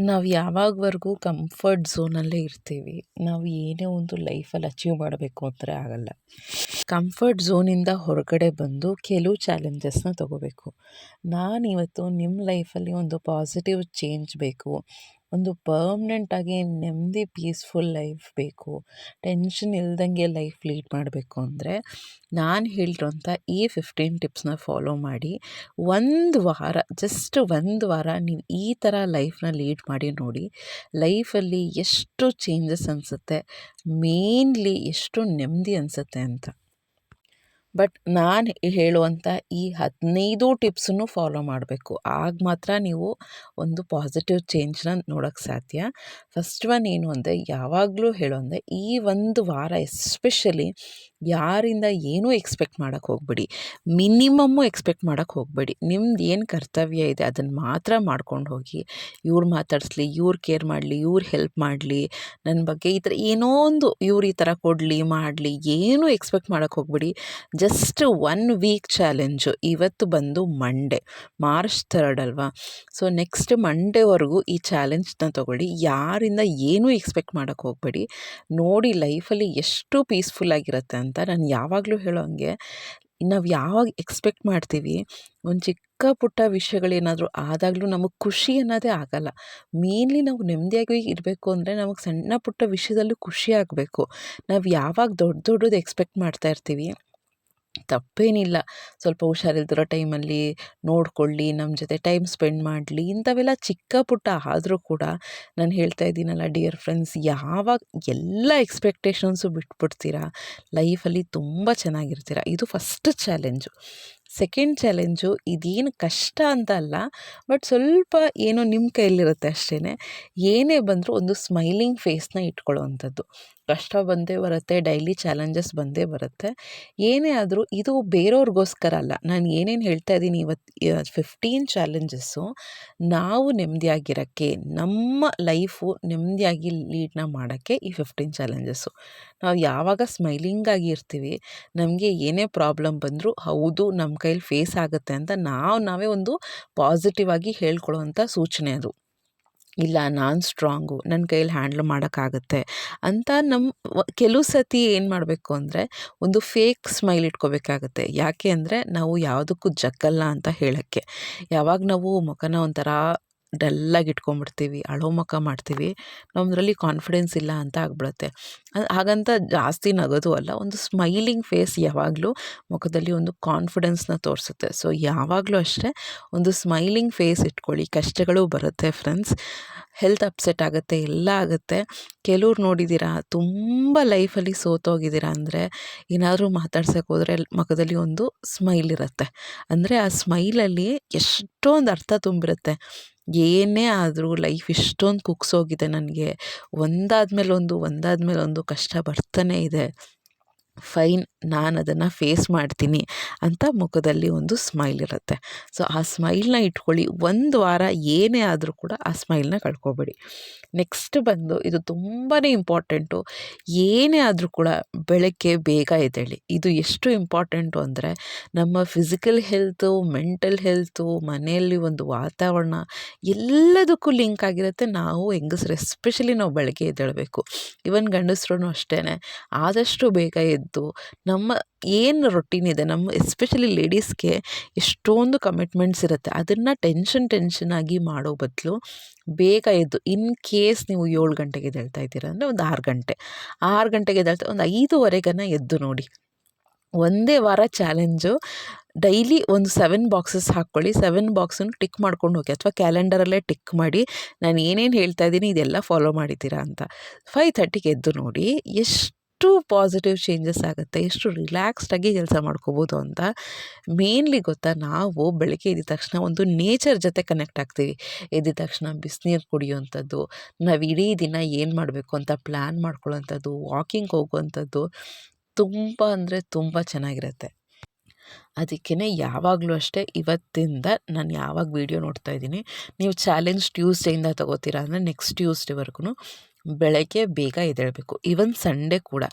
ನಾವು ಯಾವಾಗವರೆಗೂ ಕಂಫರ್ಟ್ ಝೋನಲ್ಲೇ ಇರ್ತೀವಿ. ನಾವು ಏನೇ ಒಂದು ಲೈಫಲ್ಲಿ ಅಚೀವ್ ಮಾಡಬೇಕು ಅಂದರೆ ಆಗಲ್ಲ. ಕಂಫರ್ಟ್ ಝೋನಿಂದ ಹೊರಗಡೆ ಬಂದು ಕೆಲವು ಚಾಲೆಂಜಸ್ನ ತೊಗೋಬೇಕು. ನಾನಿವತ್ತು ನಿಮ್ಮ ಲೈಫಲ್ಲಿ ಒಂದು ಪಾಸಿಟಿವ್ ಚೇಂಜ್ ಬೇಕು. ಒಂದು ಪರ್ಮ್ನೆಂಟಾಗಿ ನೆಮ್ಮದಿ ಪೀಸ್ಫುಲ್ ಲೈಫ್ ಬೇಕು. ಟೆನ್ಷನ್ ಇಲ್ದಂಗೆ ಲೈಫ್ ಲೀಡ್ ಮಾಡಬೇಕು ಅಂದರೆ ನಾನು ಹೇಳಿರೋಂಥ ಈ ಫಿಫ್ಟೀನ್ ಟಿಪ್ಸ್ನ ಫಾಲೋ ಮಾಡಿ. ಒಂದು ವಾರ ಜಸ್ಟ್ ಒಂದು ವಾರ ನೀವು ಈ ಥರ ಲೈಫ್ನ ಲೀಡ್ ಮಾಡಿ ನೋಡಿ. ಲೈಫಲ್ಲಿ ಎಷ್ಟು ಚೇಂಜಸ್ ಅನಿಸುತ್ತೆ? ಮೇನ್ಲಿ ಎಷ್ಟು ನೆಮ್ಮದಿ ಅನಿಸುತ್ತೆ ಅಂತ. ಬಟ್ ನಾನು ಹೇಳುವಂಥ ಈ ಹದಿನೈದು ಟಿಪ್ಸನ್ನು ಫಾಲೋ ಮಾಡಬೇಕು. ಆಗ ಮಾತ್ರ ನೀವು ಒಂದು ಪಾಸಿಟಿವ್ ಚೇಂಜ್ನ ನೋಡೋಕ್ಕೆ ಸಾಧ್ಯ. ಫಸ್ಟ್ ಒನ್ ಏನು ಅಂದರೆ ಯಾವಾಗಲೂ ಹೇಳೋ ಅಂದರೆ ಈ ಒಂದು ವಾರ ಎಸ್ಪೆಷಲಿ ಯಾರಿಂದ ಏನೂ ಎಕ್ಸ್ಪೆಕ್ಟ್ ಮಾಡೋಕ್ಕೆ ಹೋಗಬೇಡಿ. ಮಿನಿಮಮ್ಮು ಎಕ್ಸ್ಪೆಕ್ಟ್ ಮಾಡೋಕ್ಕೆ ಹೋಗಬೇಡಿ. ನಿಮ್ದು ಏನು ಕರ್ತವ್ಯ ಇದೆ ಅದನ್ನು ಮಾತ್ರ ಮಾಡ್ಕೊಂಡು ಹೋಗಿ, ಇವ್ರು ಮಾತಾಡಿಸ್ಲಿ, ಇವ್ರು ಕೇರ್ ಮಾಡಲಿ, ಇವ್ರು ಹೆಲ್ಪ್ ಮಾಡಲಿ ನನ್ನ ಬಗ್ಗೆ ಈ ಥರ ಏನೋ ಒಂದು ಇವ್ರು ಈ ಥರ ಕೊಡಲಿ, ಮಾಡಲಿ, ಏನೂ ಎಕ್ಸ್ಪೆಕ್ಟ್ ಮಾಡೋಕ್ಕೆ ಹೋಗಬೇಡಿ. Just one week challenge. ಇವತ್ತು ಬಂದು ಮಂಡೇ, ಮಾರ್ಚ್ ಥರ್ಡ್ ಅಲ್ವಾ? ಸೊ, ನೆಕ್ಸ್ಟ್ ಮಂಡೇವರೆಗೂ ಈ ಚಾಲೆಂಜ್ನ ತೊಗೊಳ್ಳಿ. ಯಾರಿಂದ ಏನೂ ಎಕ್ಸ್ಪೆಕ್ಟ್ ಮಾಡೋಕ್ಕೆ ಹೋಗಬೇಡಿ. ನೋಡಿ ಲೈಫಲ್ಲಿ ಎಷ್ಟು ಪೀಸ್ಫುಲ್ ಆಗಿರುತ್ತೆ ಅಂತ. ನಾನು ಯಾವಾಗಲೂ ಹೇಳೋ ಹಂಗೆ, ನಾವು ಯಾವಾಗ ಎಕ್ಸ್ಪೆಕ್ಟ್ ಮಾಡ್ತೀವಿ ಒಂದು ಚಿಕ್ಕ ಪುಟ್ಟ ವಿಷಯಗಳೇನಾದರೂ ಆದಾಗಲೂ ನಮಗೆ ಖುಷಿ ಅನ್ನೋದೇ ಆಗಲ್ಲ. ಮೇನ್ಲಿ ನಾವು ನೆಮ್ಮದಿಯಾಗಿ ಇರಬೇಕು ಅಂದರೆ ನಮಗೆ ಸಣ್ಣ ಪುಟ್ಟ ವಿಷಯದಲ್ಲೂ ಖುಷಿ ಆಗಬೇಕು. ನಾವು ಯಾವಾಗ ದೊಡ್ಡ ದೊಡ್ಡದು ಎಕ್ಸ್ಪೆಕ್ಟ್ ಮಾಡ್ತಾ ಇರ್ತೀವಿ ತಪ್ಪೇನಿಲ್ಲ. ಸ್ವಲ್ಪ ಹುಷಾರಿಲ್ದಿರೋ ಟೈಮಲ್ಲಿ ನೋಡಿಕೊಳ್ಳಿ ನಮ್ಮ ಜೊತೆ ಟೈಮ್ ಸ್ಪೆಂಡ್ ಮಾಡಲಿ, ಇಂಥವೆಲ್ಲ ಚಿಕ್ಕ ಪುಟ್ಟ ಆದರೂ ಕೂಡ ನಾನು ಹೇಳ್ತಾ ಇದ್ದೀನಲ್ಲ, ಡಿಯರ್ ಫ್ರೆಂಡ್ಸ್, ಯಾವಾಗ ಎಲ್ಲ ಎಕ್ಸ್ಪೆಕ್ಟೇಷನ್ಸು ಬಿಟ್ಬಿಡ್ತೀರಾ? ಲೈಫಲ್ಲಿ ತುಂಬ ಚೆನ್ನಾಗಿರ್ತೀರ? ಇದು ಫಸ್ಟ್ ಚಾಲೆಂಜು. ಸೆಕೆಂಡ್ ಚಾಲೆಂಜು ಇದೇನು ಕಷ್ಟ ಅಂತ ಅಲ್ಲ ಬಟ್ ಸ್ವಲ್ಪ ಏನೋ ನಿಮ್ಮ ಕೈಯಲ್ಲಿರುತ್ತೆ ಅಷ್ಟೇ ಏನೇ ಬಂದರೂ ಒಂದು ಸ್ಮೈಲಿಂಗ್ ಫೇಸ್ನ ಇಟ್ಕೊಳ್ಳೋವಂಥದ್ದು. ಕಷ್ಟ ಬಂದೇ ಬರುತ್ತೆ ಡೈಲಿ ಚಾಲೆಂಜಸ್ ಬಂದೇ ಬರುತ್ತೆ. ಏನೇ ಆದರೂ ಇದು ಬೇರೆಯವ್ರಿಗೋಸ್ಕರ ಅಲ್ಲ. ನಾನು ಏನೇನು ಹೇಳ್ತಾ ಇದ್ದೀನಿ ಇವತ್ತು ಫಿಫ್ಟೀನ್ ಚಾಲೆಂಜಸ್ಸು ನಾವು ನೆಮ್ಮದಿಯಾಗಿರೋಕ್ಕೆ ನಮ್ಮ ಲೈಫು ನೆಮ್ಮದಿಯಾಗಿ ಲೀಡ್ನ ಮಾಡೋಕ್ಕೆ ಈ ಫಿಫ್ಟೀನ್ ಚಾಲೆಂಜಸ್ಸು ನಾವು ಯಾವಾಗ ಸ್ಮೈಲಿಂಗಾಗಿ ಇರ್ತೀವಿ, ನಮಗೆ ಏನೇ ಪ್ರಾಬ್ಲಮ್ ಬಂದರೂ ಹೌದು ನಮ್ಮ ಕೈಲಿ ಫೇಸ್ ಆಗುತ್ತೆ ಅಂತ ನಾವು, ನಾವೇ ಒಂದು ಪಾಸಿಟಿವ್ ಆಗಿ ಹೇಳ್ಕೊಳ್ಳೋವಂಥ ಸೂಚನೆ ಅದು. ಇಲ್ಲ ನಾನು ಸ್ಟ್ರಾಂಗು ನನ್ನ ಕೈಯಲ್ಲಿ ಹ್ಯಾಂಡ್ಲ್ ಮಾಡೋಕ್ಕಾಗತ್ತೆ ಅಂತ ನಮ್ಮ ಕೆಲವು ಸತಿ ಏನು ಮಾಡಬೇಕು ಅಂದರೆ ಒಂದು ಫೇಕ್ ಸ್ಮೈಲ್ ಇಟ್ಕೋಬೇಕಾಗತ್ತೆ. ಯಾಕೆ ಅಂದರೆ ನಾವು ಯಾವುದಕ್ಕೂ ಜಗ್ಗಲ್ಲ ಅಂತ ಹೇಳೋಕ್ಕೆ. ಯಾವಾಗ ನಾವು ಮುಖನ ಒಂಥರ ಡಲ್ಲಾಗಿ ಇಟ್ಕೊಂಡ್ಬಿಡ್ತೀವಿ ಅಳೋ ಮಾಡ್ತೀವಿ ನಮ್ಮದ್ರಲ್ಲಿ ಕಾನ್ಫಿಡೆನ್ಸ್ ಇಲ್ಲ ಅಂತ ಆಗ್ಬಿಡುತ್ತೆ. ಹಾಗಂತ ಜಾಸ್ತಿ ನಗೋದು ಅಲ್ಲ, ಒಂದು ಸ್ಮೈಲಿಂಗ್ ಫೇಸ್ ಯಾವಾಗಲೂ ಮುಖದಲ್ಲಿ ಒಂದು ಕಾನ್ಫಿಡೆನ್ಸ್ನ ತೋರಿಸುತ್ತೆ. ಸೊ ಯಾವಾಗಲೂ ಅಷ್ಟೇ ಒಂದು ಸ್ಮೈಲಿಂಗ್ ಫೇಸ್ ಇಟ್ಕೊಳ್ಳಿ, ಕಷ್ಟಗಳು ಬರುತ್ತೆ ಫ್ರೆಂಡ್ಸ್ ಹೆಲ್ತ್ ಅಪ್ಸೆಟ್ ಆಗುತ್ತೆ, ಎಲ್ಲ ಆಗುತ್ತೆ. ಕೆಲವ್ರು ನೋಡಿದ್ದೀರಾ, ತುಂಬ ಲೈಫಲ್ಲಿ ಸೋತೋಗಿದ್ದೀರಾ ಅಂದರೆ ಏನಾದರೂ ಮಾತಾಡ್ಸೋಕೆ ಹೋದರೆ ಮುಖದಲ್ಲಿ ಒಂದು ಸ್ಮೈಲ್ ಇರುತ್ತೆ. ಅಂದರೆ ಆ ಸ್ಮೈಲಲ್ಲಿ ಎಷ್ಟೊಂದು ಅರ್ಥ ತುಂಬಿರುತ್ತೆ. ಏನೇ ಆದರೂ ಲೈಫ್ ಇಷ್ಟೊಂದು ಕುಗ್ಸೋಗಿದೆ ನನಗೆ. ಒಂದಾದ ಮೇಲೊಂದು ಒಂದಾದ ಮೇಲೊಂದು ಕಷ್ಟ ಬರ್ತಾನೆ ಇದೆ. ಫೈನ್. ನಾನು ಅದನ್ನು ಫೇಸ್ ಮಾಡ್ತೀನಿ ಅಂತ ಮುಖದಲ್ಲಿ ಒಂದು ಸ್ಮೈಲ್ ಇರುತ್ತೆ. ಸೊ ಆ ಸ್ಮೈಲ್ನ ಇಟ್ಕೊಳ್ಳಿ. ಒಂದು ವಾರ ಏನೇ ಆದರೂ ಕೂಡ ಆ ಸ್ಮೈಲ್ನ ಕಳ್ಕೊಬೇಡಿ. ನೆಕ್ಸ್ಟ್ ಬಂದು ಇದು ತುಂಬಾ ಇಂಪಾರ್ಟೆಂಟು ಏನೇ ಆದರೂ ಕೂಡ ಬೆಳಗ್ಗೆ ಬೇಗ ಎದ್ದೇಳಿ. ಇದು ಎಷ್ಟು ಇಂಪಾರ್ಟೆಂಟು ಅಂದರೆ ನಮ್ಮ ಫಿಸಿಕಲ್ ಹೆಲ್ತು ಮೆಂಟಲ್ ಹೆಲ್ತು ಮನೆಯಲ್ಲಿ ಒಂದು ವಾತಾವರಣ ಎಲ್ಲದಕ್ಕೂ ಲಿಂಕ್ ಆಗಿರುತ್ತೆ. ನಾವು ಹೆಂಗಸ್ರು ಎಸ್ಪೆಷಲಿ ನಾವು ಬೆಳಗ್ಗೆ ಎದ್ದೇಳಬೇಕು. ಇವನ್ ಗಂಡಸ್ರೂ ಅಷ್ಟೇ ಆದಷ್ಟು ಬೇಗ ಎದ್ದು ನಮ್ಮ ಏನು ರೊಟೀನ್ ಇದೆ, ನಮ್ಮ ಎಸ್ಪೆಷಲಿ ಲೇಡೀಸ್ಗೆ ಎಷ್ಟೊಂದು ಕಮಿಟ್ಮೆಂಟ್ಸ್ ಇರುತ್ತೆ. ಅದನ್ನು ಟೆನ್ಷನ್ ಟೆನ್ಷನ್ ಆಗಿ ಮಾಡೋ ಬದಲು ಬೇಗ ಎದ್ದು ಇನ್ ಕೇಸ್ ನೀವು ಏಳು ಗಂಟೆಗೆ ಎದ್ದೇಳ್ತಾ ಇದ್ದೀರ ಅಂದರೆ ಒಂದು ಆರು ಗಂಟೆ. ಆರು ಗಂಟೆಗೆ ಎದ್ದೇಳ್ತಾ, ಒಂದು ಐದುವರೆಗನ ಎದ್ದು ನೋಡಿ. ಒಂದೇ ವಾರ ಚಾಲೆಂಜು ಡೈಲಿ ಒಂದು ಸೆವೆನ್ ಬಾಕ್ಸಸ್ ಹಾಕ್ಕೊಳ್ಳಿ. ಸೆವೆನ್ ಬಾಕ್ಸನ್ನು ಟಿಕ್ ಮಾಡ್ಕೊಂಡು ಹೋಗಿ, ಅಥವಾ ಕ್ಯಾಲೆಂಡರಲ್ಲೇ ಟಿಕ್ ಮಾಡಿ, ನಾನು ಏನೇನು ಹೇಳ್ತಾ ಇದ್ದೀನಿ ಇದೆಲ್ಲ ಫಾಲೋ ಮಾಡಿದ್ದೀರಾ ಅಂತ. ಫೈವ್ ಥರ್ಟಿಗೆ ಎದ್ದು ನೋಡಿ, ಎಷ್ಟು ಎಷ್ಟು ಪಾಸಿಟಿವ್ ಚೇಂಜಸ್ ಆಗುತ್ತೆ, ಎಷ್ಟು ರಿಲ್ಯಾಕ್ಸ್ಡಾಗಿ ಕೆಲಸ ಮಾಡ್ಕೋಬೋದು ಅಂತ ಮೇನ್ಲಿ ಗೊತ್ತಾ, ನಾವು ಬೆಳಗ್ಗೆ ಎದ್ದ ತಕ್ಷಣ ಒಂದು ನೇಚರ್ ಜೊತೆ ಕನೆಕ್ಟ್ ಆಗ್ತೀವಿ. ಎದ್ದ ತಕ್ಷಣ ಬಿಸಿನೀರು ಕುಡಿಯುವಂಥದ್ದು, ನಾವು ಇಡೀ ದಿನ ಏನು ಮಾಡಬೇಕು ಅಂತ ಪ್ಲ್ಯಾನ್ ಮಾಡ್ಕೊಳ್ಳೋಂಥದ್ದು ವಾಕಿಂಗ್ ಹೋಗುವಂಥದ್ದು ತುಂಬ ಅಂದರೆ ತುಂಬ ಚೆನ್ನಾಗಿರುತ್ತೆ. ಅದಕ್ಕೇ ಯಾವಾಗಲೂ ಅಷ್ಟೇ ಇವತ್ತಿಂದ ನಾನು ಯಾವಾಗ ವೀಡಿಯೋ ನೋಡ್ತಾ ಇದ್ದೀನಿ, ನೀವು ಚಾಲೆಂಜ್ ಟ್ಯೂಸ್ಡೇಯಿಂದ ತೊಗೋತೀರಾ ಅಂದರೆ ನೆಕ್ಸ್ಟ್ ಟ್ಯೂಸ್ಡೇವರೆಗೂ ಬೆಳಗ್ಗೆ ಬೇಗ ಎದ್ದೇಳಬೇಕು. ಈವನ್ ಸಂಡೇ ಕೂಡ.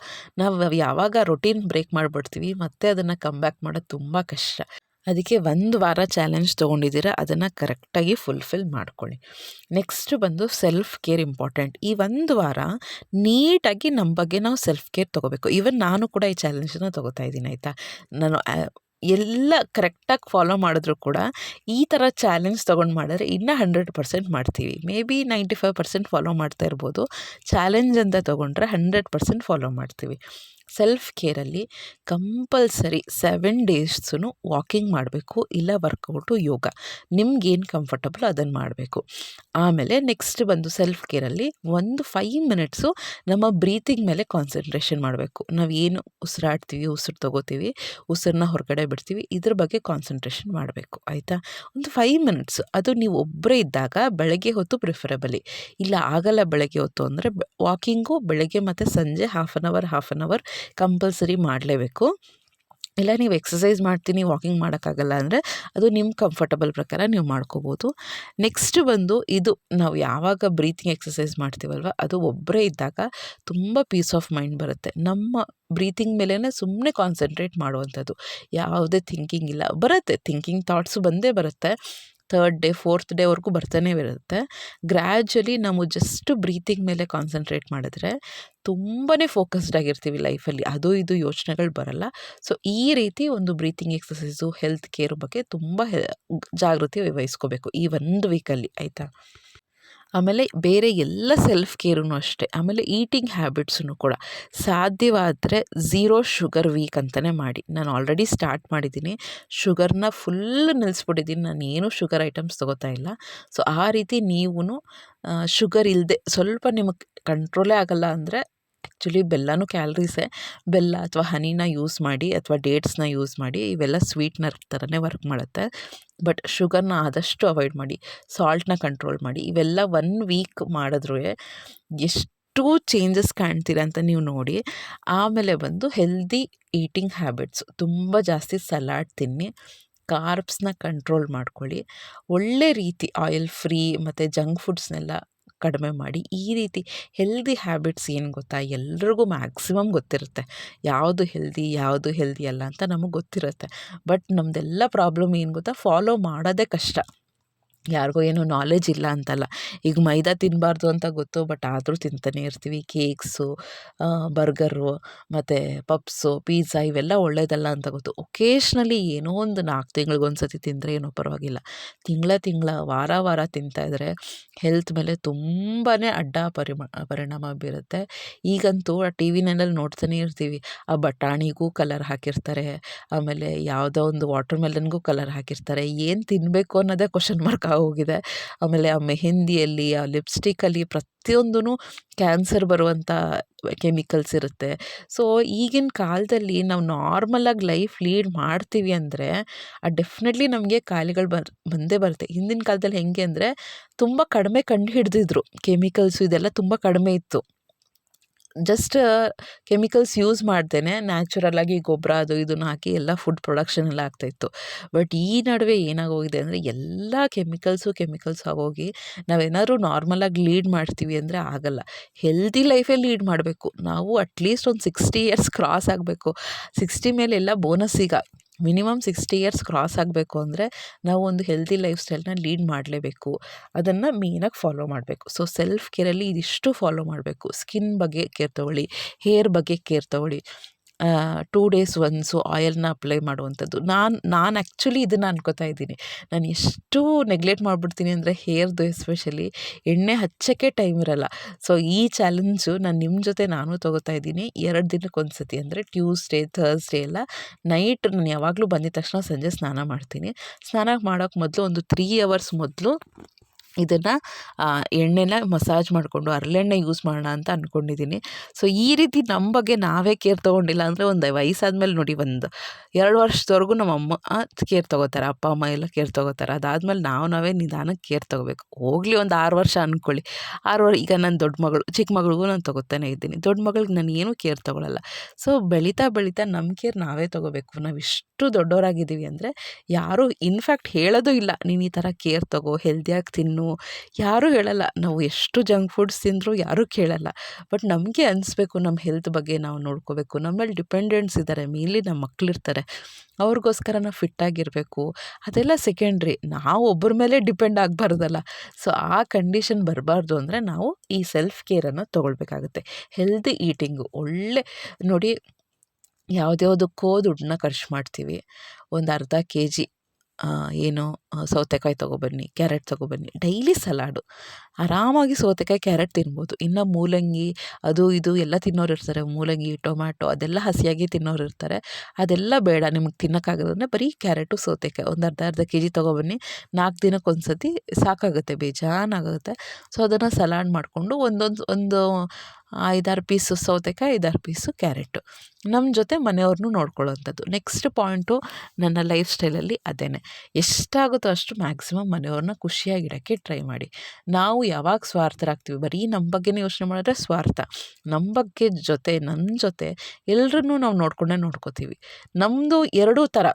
ನಾವು ಯಾವಾಗ ರೊಟೀನ್ ಬ್ರೇಕ್ ಮಾಡಿಬಿಡ್ತೀವಿ, ಮತ್ತೆ ಅದನ್ನು ಕಮ್ ಬ್ಯಾಕ್ ಮಾಡೋದು ತುಂಬ ಕಷ್ಟ. ಅದಕ್ಕೆ ಒಂದು ವಾರ ಚಾಲೆಂಜ್ ತೊಗೊಂಡಿದ್ದೀರ, ಅದನ್ನು ಕರೆಕ್ಟಾಗಿ ಫುಲ್ಫಿಲ್ ಮಾಡ್ಕೊಳ್ಳಿ. ನೆಕ್ಸ್ಟ್ ಬಂದು ಸೆಲ್ಫ್ ಕೇರ್ ಇಂಪಾರ್ಟೆಂಟ್ ಈ ಒಂದು ವಾರ ನೀಟಾಗಿ ನಮ್ಮ ಬಗ್ಗೆ ನಾವು ಸೆಲ್ಫ್ ಕೇರ್ ತೊಗೋಬೇಕು. ಈವನ್ ನಾನು ಕೂಡ ಈ ಚಾಲೆಂಜನ್ನು ತೊಗೋತಾ ಇದ್ದೀನಿ, ಆಯಿತಾ? ನಾನು ಎಲ್ಲ ಕರೆಕ್ಟಾಗಿ ಫಾಲೋ ಮಾಡಿದ್ರು ಕೂಡ ಈ ಥರ ಚಾಲೆಂಜ್ ತೊಗೊಂಡು ಮಾಡಿದ್ರೆ ಇನ್ನೂ ಹಂಡ್ರೆಡ್ ಪರ್ಸೆಂಟ್ ಮಾಡ್ತೀವಿ. Maybe ninety five percent follow ಮಾಡ್ತಾ ಇರ್ಬೋದು. ಚಾಲೆಂಜ್ ಅಂತ ತೊಗೊಂಡ್ರೆ ಹಂಡ್ರೆಡ್ ಪರ್ಸೆಂಟ್ ಫಾಲೋ ಮಾಡ್ತೀವಿ. ಸೆಲ್ಫ್ ಕೇರಲ್ಲಿ ಕಂಪಲ್ಸರಿ ಸೆವೆನ್ ಡೇಸ್ನು ವಾಕಿಂಗ್ ಮಾಡಬೇಕು ಇಲ್ಲ ವರ್ಕೌಟು ಯೋಗ. ನಿಮ್ಗೇನು ಕಂಫರ್ಟಬಲ್ ಅದನ್ನು ಮಾಡಬೇಕು. ಆಮೇಲೆ ನೆಕ್ಸ್ಟ್ ಬಂದು ಸೆಲ್ಫ್ ಕೇರಲ್ಲಿ ಒಂದು ಫೈವ್ ಮಿನಿಟ್ಸು ನಮ್ಮ ಬ್ರೀತಿಂಗ್ ಮೇಲೆ ಕಾನ್ಸಂಟ್ರೇಷನ್ ಮಾಡಬೇಕು. ನಾವು ಏನು ಉಸಿರಾಡ್ತೀವಿ, ಉಸಿರು ತಗೋತೀವಿ ಉಸಿರನ್ನ ಹೊರಗಡೆ ಬಿಡ್ತೀವಿ, ಇದ್ರ ಬಗ್ಗೆ ಕಾನ್ಸಂಟ್ರೇಷನ್ ಮಾಡಬೇಕು. ಆಯಿತಾ? ಒಂದು ಫೈವ್ ಮಿನಿಟ್ಸ್. ಅದು ನೀವು ಒಬ್ಬರೇ ಇದ್ದಾಗ ಬೆಳಗ್ಗೆ ಹೊತ್ತು ಪ್ರಿಫರೆಬಲಿ. ಇಲ್ಲ, ಆಗಲ್ಲ ಬೆಳಗ್ಗೆ ಹೊತ್ತು ಅಂದರೆ ವಾಕಿಂಗು ಬೆಳಗ್ಗೆ ಮತ್ತು ಸಂಜೆ half an hour, half an hour compulsory ಮಾಡಲೇಬೇಕು. ಇಲ್ಲ, ನೀವು ಎಕ್ಸಸೈಸ್ ಮಾಡ್ತೀನಿ, ವಾಕಿಂಗ್ ಮಾಡೋಕ್ಕಾಗಲ್ಲ ಅಂದರೆ ಅದು ನಿಮ್ಮ ಕಂಫರ್ಟಬಲ್ ಪ್ರಕಾರ ನೀವು ಮಾಡ್ಕೋಬೋದು. ನೆಕ್ಸ್ಟ್ ಬಂದು ಇದು ನಾವು ಯಾವಾಗ ಬ್ರೀತಿಂಗ್ ಎಕ್ಸಸೈಸ್ ಮಾಡ್ತೀವಲ್ವ, ಅದು ಒಬ್ಬರೇ ಇದ್ದಾಗ ತುಂಬ ಪೀಸ್ ಆಫ್ ಮೈಂಡ್ ಬರುತ್ತೆ. ನಮ್ಮ ಬ್ರೀತಿಂಗ್ ಮೇಲೇ ಸುಮ್ಮನೆ ಕಾನ್ಸಂಟ್ರೇಟ್ ಮಾಡುವಂಥದ್ದು. ಯಾವುದೇ ಥಿಂಕಿಂಗ್ ಇಲ್ಲ. ಬರುತ್ತೆ ಥಿಂಕಿಂಗ್ ಥಾಟ್ಸು ಬಂದೇ ಬರುತ್ತೆ. ಥರ್ಡ್ ಡೇ ಫೋರ್ತ್ ಡೇವರೆಗೂ ಬರ್ತಾನೇ ಇರುತ್ತೆ. ಗ್ರ್ಯಾಜುಲಿ ನಾವು ಜಸ್ಟ್ ಬ್ರೀತಿಂಗ್ ಮೇಲೆ ಕಾನ್ಸಂಟ್ರೇಟ್ ಮಾಡಿದ್ರೆ ತುಂಬಾ ಫೋಕಸ್ಡ್ ಆಗಿರ್ತೀವಿ ಲೈಫಲ್ಲಿ. ಅದು ಇದು ಯೋಚನೆಗಳು ಬರಲ್ಲ. ಸೊ, ಈ ರೀತಿ ಒಂದು ಬ್ರೀತಿಂಗ್ ಎಕ್ಸಸೈಸು ಹೆಲ್ತ್ ಕೇರ್ ಬಗ್ಗೆ ತುಂಬ ಜಾಗೃತಿ ವಹಿಸ್ಕೋಬೇಕು ಈ ಒಂದು ವೀಕಲ್ಲಿ, ಆಯಿತಾ? ಆಮೇಲೆ ಬೇರೆ ಎಲ್ಲ ಸೆಲ್ಫ್ ಕೇರೂ ಅಷ್ಟೇ. ಆಮೇಲೆ ಈಟಿಂಗ್ ಹ್ಯಾಬಿಟ್ಸೂ ಕೂಡ. ಸಾಧ್ಯವಾದರೆ ಝೀರೋ ಶುಗರ್ ವೀಕ್ ಅಂತಲೇ ಮಾಡಿ. ನಾನು ಆಲ್ರೆಡಿ ಸ್ಟಾರ್ಟ್ ಮಾಡಿದ್ದೀನಿ. ಶುಗರ್ನ ಫುಲ್ ನಿಲ್ಲಿಸ್ಬಿಟ್ಟಿದ್ದೀನಿ ನಾನು ಏನೂ ಶುಗರ್ ಐಟಮ್ಸ್ ತೊಗೋತಾ ಇಲ್ಲ. ಸೊ ಆ ರೀತಿ ನೀವು ಶುಗರ್ ಇಲ್ಲದೆ ಸ್ವಲ್ಪ ನಿಮಗೆ ಕಂಟ್ರೋಲೇ ಆಗಲ್ಲ ಅಂದರೆ ಆ್ಯಕ್ಚುಲಿ ಬೆಲ್ಲನೂ ಕ್ಯಾಲ್ರೀಸೇ ಬೆಲ್ಲ ಅಥವಾ ಹನಿನ ಯೂಸ್ ಮಾಡಿ ಅಥವಾ ಡೇಟ್ಸ್ನ ಯೂಸ್ ಮಾಡಿ ಇವೆಲ್ಲ ಸ್ವೀಟ್ನರ್ ಥರನೇ ವರ್ಕ್ ಮಾಡುತ್ತೆ. ಬಟ್ ಶುಗರ್ನ ಆದಷ್ಟು ಅವಾಯ್ಡ್ ಮಾಡಿ, ಸಾಲ್ಟ್ನ ಕಂಟ್ರೋಲ್ ಮಾಡಿ, ಇವೆಲ್ಲ ಒನ್ ವೀಕ್ ಮಾಡಿದ್ರೂ ಎಷ್ಟು ಚೇಂಜಸ್ ಕಾಣ್ತೀರ ಅಂತ ನೀವು ನೋಡಿ. ಆಮೇಲೆ ಬಂದು ಹೆಲ್ದಿ ಈಟಿಂಗ್ ಹ್ಯಾಬಿಟ್ಸ್, ತುಂಬ ಜಾಸ್ತಿ ಸಲಾಡ್ ತಿನ್ನಿ, ಕಾರ್ಬ್ಸ್ನ ಕಂಟ್ರೋಲ್ ಮಾಡ್ಕೊಳ್ಳಿ. ಒಳ್ಳೆ ರೀತಿ ಆಯಿಲ್ ಫ್ರೀ ಮತ್ತು ಜಂಕ್ ಫುಡ್ಸ್ನೆಲ್ಲ ಕಡಿಮೆ ಮಾಡಿ, ಈ ರೀತಿ ಹೆಲ್ದಿ ಹ್ಯಾಬಿಟ್ಸ್ ಏನು ಗೊತ್ತಾ? ಎಲ್ರಿಗೂ ಮ್ಯಾಕ್ಸಿಮಮ್ ಗೊತ್ತಿರುತ್ತೆ. ಯಾವುದು ಹೆಲ್ದಿ ಯಾವುದು ಹೆಲ್ದಿ ಅಲ್ಲ ಅಂತ ನಮಗೆ ಗೊತ್ತಿರುತ್ತೆ. ಬಟ್ ನಮ್ಮದೆಲ್ಲ ಪ್ರಾಬ್ಲಮ್ ಏನು ಗೊತ್ತಾ? ಫಾಲೋ ಮಾಡೋದೇ ಕಷ್ಟ. ಯಾರಿಗೋ ಏನೋ ನಾಲೆಜ್ ಇಲ್ಲ ಅಂತಲ್ಲ. ಈಗ ಮೈದಾ ತಿನ್ನಬಾರ್ದು ಅಂತ ಗೊತ್ತು ಬಟ್ ಆದರೂ ತಿಂತಾನೆ ಇರ್ತೀವಿ. ಕೇಕ್ಸು ಬರ್ಗರು, ಮತ್ತು ಪಪ್ಸು ಪೀಝಾ ಇವೆಲ್ಲ ಒಳ್ಳೆಯದಲ್ಲ ಅಂತ ಗೊತ್ತು. ಒಕೇಶ್ನಲಿ ಏನೋ ಒಂದು ನಾಲ್ಕು ತಿಂಗ್ಳಿಗೆ ಸತಿ ತಿಂದರೆ ಏನೋ ಪರವಾಗಿಲ್ಲ. ತಿಂಗಳ ತಿಂಗಳ, ವಾರ ವಾರ ತಿಂತಾಯಿದ್ರೆ ಹೆಲ್ತ್ ಮೇಲೆ ತುಂಬಾ ಅಡ್ಡ ಪರಿಮ, ಪರಿಣಾಮ ಬೀರುತ್ತೆ. ಈಗಂತೂ ಆ ಟಿ ವಿನಲ್ಲಿ ನೋಡ್ತಾನೆ ಇರ್ತೀವಿ. ಆ ಬಟಾಣಿಗೂ ಕಲರ್ ಹಾಕಿರ್ತಾರೆ. ಆಮೇಲೆ ಯಾವುದೋ ಒಂದು ವಾಟರ್ ಮೆಲನ್ಗೂ ಕಲರ್ ಹಾಕಿರ್ತಾರೆ. ಏನು ತಿನ್ನಬೇಕು ಅನ್ನೋದೇ ಕ್ವಶನ್ ಮಾರ್ಕ್ ಹೋಗಿದೆ. ಆಮೇಲೆ ಆ ಮೆಹೆಂದಿಯಲ್ಲಿ, ಆ ಲಿಪ್ಸ್ಟಿಕ್ಕಲ್ಲಿ ಪ್ರತಿಯೊಂದೂ ಕ್ಯಾನ್ಸರ್ ಬರುವಂಥ ಕೆಮಿಕಲ್ಸ್ ಇರುತ್ತೆ. ಸೊ, ಈಗಿನ ಕಾಲದಲ್ಲಿ ನಾವು ನಾರ್ಮಲಾಗಿ ಲೈಫ್ ಲೀಡ್ ಮಾಡ್ತೀವಿ ಅಂದರೆ, ಆ ಡೆಫಿನೆಟ್ಲಿ ನಮಗೆ ಕಾಯಿಲೆಗಳು ಬರ್, ಬಂದೇ ಬರುತ್ತೆ. ಹಿಂದಿನ ಕಾಲದಲ್ಲಿ ಹೆಂಗೆ ಅಂದರೆ, ತುಂಬ ಕಡಿಮೆ ಕಂಡು ಹಿಡಿದಿದ್ರು. ಕೆಮಿಕಲ್ಸು ಇದೆಲ್ಲ ತುಂಬ ಕಡಿಮೆ ಇತ್ತು. ಜಸ್ಟ್ ಕೆಮಿಕಲ್ಸ್ ಯೂಸ್ ಮಾಡ್ದೇನೆ ನ್ಯಾಚುರಲಾಗಿ ಗೊಬ್ಬರ ಅದು ಇದನ್ನು ಹಾಕಿ ಎಲ್ಲ ಫುಡ್ ಪ್ರೊಡಕ್ಷನ್ ಎಲ್ಲ ಆಗ್ತಾಯಿತ್ತು. ಬಟ್ ಈ ನಡುವೆ ಏನಾಗೋಗಿದೆ ಅಂದರೆ ಎಲ್ಲ ಕೆಮಿಕಲ್ಸು ಕೆಮಿಕಲ್ಸ್ ಆಗೋಗಿ ನಾವೇನಾದ್ರು ನಾರ್ಮಲಾಗಿ ಲೀಡ್ ಮಾಡ್ತೀವಿ ಅಂದರೆ ಆಗಲ್ಲ. ಹೆಲ್ದಿ ಲೈಫೇ ಲೀಡ್ ಮಾಡಬೇಕು. ನಾವು ಅಟ್ಲೀಸ್ಟ್ ಒಂದು ಸಿಕ್ಸ್ಟಿ ಇಯರ್ಸ್ ಕ್ರಾಸ್ ಆಗಬೇಕು. ಸಿಕ್ಸ್ಟಿ ಮೇಲೆ ಎಲ್ಲ ಬೋನಸ್ ಈಗ. ಮಿನಿಮಮ್ ಸಿಕ್ಸ್ಟಿ ಇಯರ್ಸ್ ಕ್ರಾಸ್ ಆಗಬೇಕು ಅಂದರೆ ನಾವು ಒಂದು ಹೆಲ್ದಿ ಲೈಫ್ ಸ್ಟೈಲ್ನ ಲೀಡ್ ಮಾಡಲೇಬೇಕು. ಅದನ್ನು ಮೇನಾಗಿ ಫಾಲೋ ಮಾಡಬೇಕು. ಸೊ ಸೆಲ್ಫ್ ಕೇರಲ್ಲಿ ಇದಿಷ್ಟು ಫಾಲೋ ಮಾಡಬೇಕು. ಸ್ಕಿನ್ ಬಗ್ಗೆ ಕೇರ್ ತೊಗೊಳ್ಳಿ ಹೇರ್ ಬಗ್ಗೆ ಕೇರ್ ತೊಗೊಳ್ಳಿ. ಟೂ ಡೇಸ್ ಒನ್ಸು ಆಯಿಲ್ನ ಅಪ್ಲೈ ಮಾಡುವಂಥದ್ದು. ನಾನು ನಾನು ಆ್ಯಕ್ಚುಲಿ ಇದನ್ನು ಅನ್ಕೋತಾ ಇದ್ದೀನಿ. ನಾನು ಎಷ್ಟು ನೆಗ್ಲೆಕ್ಟ್ ಮಾಡಿಬಿಡ್ತೀನಿ ಅಂದರೆ ಹೇರ್ದು ಎಸ್ಪೆಷಲಿ ಎಣ್ಣೆ ಹಚ್ಚೋಕ್ಕೆ ಟೈಮ್ ಇರಲ್ಲ. ಸೊ ಈ ಚಾಲೆಂಜು ನಾನು ನಿಮ್ಮ ಜೊತೆ ನಾನು ತೊಗೋತಾ ಇದ್ದೀನಿ. ಎರಡು ದಿನಕ್ಕೆ ಒಂದು ಸತಿ ಅಂದರೆ ಟ್ಯೂಸ್ಡೇ ಥರ್ಸ್ಡೇ ಎಲ್ಲ ನೈಟ್ ನಾನು ಯಾವಾಗಲೂ ಬಂದಿದ ತಕ್ಷಣ ಸಂಜೆ ಸ್ನಾನ ಮಾಡ್ತೀನಿ. ಸ್ನಾನ ಮಾಡೋಕ್ಕೆ ಮೊದಲು ಒಂದು ತ್ರೀ ಅವರ್ಸ್ ಮೊದಲು ಇದನ್ನು ಎಣ್ಣೆನ ಮಸಾಜ್ ಮಾಡಿಕೊಂಡು ಹರಳೆಣ್ಣೆ ಯೂಸ್ ಮಾಡೋಣ ಅಂತ ಅಂದ್ಕೊಂಡಿದ್ದೀನಿ ಸೊ ಈ ರೀತಿ ನಮ್ಮ ಬಗ್ಗೆ ನಾವೇ ಕೇರ್ ತೊಗೊಂಡಿಲ್ಲ ಅಂದರೆ ಒಂದು ವಯಸ್ಸಾದ್ಮೇಲೆ ನೋಡಿ ಒಂದು ಎರಡು ವರ್ಷದವರೆಗೂ ನಮ್ಮ ಅಮ್ಮ ಕೇರ್ ತೊಗೋತಾರೆ. ಅಪ್ಪ, ಅಮ್ಮ ಎಲ್ಲ ಕೇರ್ ತೊಗೋತಾರೆ. ಅದಾದಮೇಲೆ ನಾವು ನಾವೇ ನಿಧಾನಕ್ಕೆ ಕೇರ್ ತೊಗೋಬೇಕು. ಹೋಗಲಿ ಒಂದು ಆರು ವರ್ಷ ಅಂದ್ಕೊಳ್ಳಿ ಆರು ವರ್ಷ ಈಗ ನನ್ನ ದೊಡ್ಡ ಮಗಳು, ಚಿಕ್ಕ ಮಗಳಿಗೂ ನಾನು ತೊಗೋತಾನೆ ಇದ್ದೀನಿ. ದೊಡ್ಡ ಮಗಳಿಗೆ ನಾನು ಏನೂ ಕೇರ್ ತೊಗೊಳಲ್ಲ. ಸೊ ಬೆಳೀತಾ ಬೆಳೀತಾ ನಮ್ಮ ಕೇರ್ ನಾವೇ ತೊಗೋಬೇಕು. ನಾವು ಇಷ್ಟು ದೊಡ್ಡವರಾಗಿದ್ದೀವಿ ಅಂದರೆ ಯಾರೂ ಇನ್ಫ್ಯಾಕ್ಟ್ ಹೇಳೋದು ಇಲ್ಲ. ನೀನು ಈ ಥರ ಕೇರ್ ತೊಗೋ ಹೆಲ್ದಿಯಾಗಿ ತಿನ್ನು ತಿನ್ನು ಯಾರೂ ಹೇಳಲ್ಲ. ನಾವು ಎಷ್ಟು ಜಂಕ್ ಫುಡ್ಸ್ ತಿಂದರೂ ಯಾರೂ ಕೇಳಲ್ಲ. ಬಟ್ ನಮಗೆ ಅನಿಸ್ಬೇಕು ನಮ್ಮ ಹೆಲ್ತ್ ಬಗ್ಗೆ ನಾವು ನೋಡ್ಕೋಬೇಕು. ನಮ್ಮಲ್ಲಿ ಡಿಪೆಂಡೆಂಟ್ಸ್ ಇದ್ದಾರೆ ಮೇಲಿ ನಮ್ಮ ಮಕ್ಕಳಿರ್ತಾರೆ ಅವ್ರಿಗೋಸ್ಕರ ನಾವು ಫಿಟ್ಟಾಗಿರಬೇಕು ಅದೆಲ್ಲ ಸೆಕೆಂಡ್ರಿ ನಾವು ಒಬ್ಬರ ಮೇಲೆ ಡಿಪೆಂಡ್ ಆಗಬಾರ್ದಲ್ಲ. ಸೊ ಆ ಕಂಡೀಷನ್ ಬರಬಾರ್ದು ಅಂದರೆ ನಾವು ಈ ಸೆಲ್ಫ್ ಕೇರನ್ನು ತೊಗೊಳ್ಬೇಕಾಗುತ್ತೆ. ಹೆಲ್ದಿ ಈಟಿಂಗು ಒಳ್ಳೆ, ನೋಡಿ, ಯಾವುದ್ಯಾವುದಕ್ಕೋ ದುಡ್ಡನ್ನ ಖರ್ಚು ಮಾಡ್ತೀವಿ. ಒಂದು ಅರ್ಧ ಕೆ ಜಿ ಏನು ಸೌತೆಕಾಯಿ ತೊಗೊಬನ್ನಿ, ಕ್ಯಾರೆಟ್ ತೊಗೊಬನ್ನಿ, ಡೈಲಿ ಸಲಾಡು. ಆರಾಮಾಗಿ ಸೌತೆಕಾಯಿ, ಕ್ಯಾರೆಟ್ ತಿನ್ಬೋದು. ಇನ್ನು ಮೂಲಂಗಿ, ಅದು ಇದು ಎಲ್ಲ ತಿನ್ನೋರು ಇರ್ತಾರೆ. ಮೂಲಂಗಿ, ಟೊಮ್ಯಾಟೊ ಅದೆಲ್ಲ ಹಸಿಯಾಗಿ ತಿನ್ನೋರು ಇರ್ತಾರೆ. ಅದೆಲ್ಲ ಬೇಡ, ನಿಮ್ಗೆ ತಿನ್ನೋಕ್ಕಾಗೋದಂದ್ರೆ ಬರೀ ಕ್ಯಾರೆಟು, ಸೌತೆಕಾಯಿ. ಒಂದು ಅರ್ಧ ಅರ್ಧ ಕೆ ಜಿ ತೊಗೊಬನ್ನಿ. ನಾಲ್ಕು ದಿನಕ್ಕೆ ಒಂದು ಸತಿ ಸಾಕಾಗುತ್ತೆ, ಬೇಜಾನಾಗುತ್ತೆ. ಸೊ, ಅದನ್ನು ಸಲಾಡ್ ಮಾಡಿಕೊಂಡು ಒಂದೊಂದು, ಒಂದು ಐದಾರು ಪೀಸು ಸೌತೆಕಾಯಿ, ಐದಾರು ಪೀಸು ಕ್ಯಾರೆಟು. ನಮ್ಮ ಜೊತೆ ಮನೆಯವ್ರನ್ನೂ ನೋಡ್ಕೊಳ್ಳೋವಂಥದ್ದು ನೆಕ್ಸ್ಟ್ ಪಾಯಿಂಟು ನನ್ನ ಲೈಫ್ ಸ್ಟೈಲಲ್ಲಿ ಅದೇ ಎಷ್ಟಾಗುತ್ತೋ ಅಷ್ಟು ಮ್ಯಾಕ್ಸಿಮಮ್ ಮನೆಯವ್ರನ್ನ ಖುಷಿಯಾಗಿಡೋಕ್ಕೆ ಟ್ರೈ ಮಾಡಿ. ನಾವು ಯಾವಾಗ ಸ್ವಾರ್ಥರಾಗ್ತೀವಿ? ಬರೀ ನಮ್ಮ ಬಗ್ಗೆನೇ ಯೋಚನೆ ಮಾಡಿದ್ರೆ ಸ್ವಾರ್ಥ. ನಮ್ಮ ಬಗ್ಗೆ ಜೊತೆ ನನ್ನ ಜೊತೆ ಎಲ್ರನ್ನೂ ನಾವು ನೋಡಿಕೊಂಡೇ ನೋಡ್ಕೋತೀವಿ. ನಮ್ಮದು ಎರಡೂ ಥರ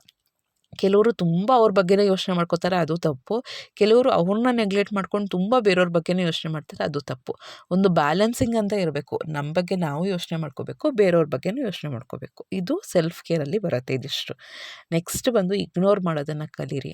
ಕೆಲವರು ತುಂಬ ಅವ್ರ ಬಗ್ಗೆನೇ ಯೋಚನೆ ಮಾಡ್ಕೋತಾರೆ, ಅದು ತಪ್ಪು. ಕೆಲವರು ಅವ್ರನ್ನ ನೆಗ್ಲೆಕ್ಟ್ ಮಾಡ್ಕೊಂಡು ತುಂಬ ಬೇರೆಯವ್ರ ಬಗ್ಗೆನೇ ಯೋಚನೆ ಮಾಡ್ತಾರೆ, ಅದು ತಪ್ಪು. ಒಂದು ಬ್ಯಾಲೆನ್ಸಿಂಗ್ ಅಂತ ಇರಬೇಕು. ನಮ್ಮ ಬಗ್ಗೆ ನಾವು ಯೋಚನೆ ಮಾಡ್ಕೋಬೇಕು, ಬೇರೆಯವ್ರ ಬಗ್ಗೆನೂ ಯೋಚನೆ ಮಾಡ್ಕೋಬೇಕು. ಇದು ಸೆಲ್ಫ್ ಕೇರಲ್ಲಿ ಬರುತ್ತೆ ಇದಿಷ್ಟು. ನೆಕ್ಸ್ಟ್ ಬಂದು ಇಗ್ನೋರ್ ಮಾಡೋದನ್ನು ಕಲೀರಿ.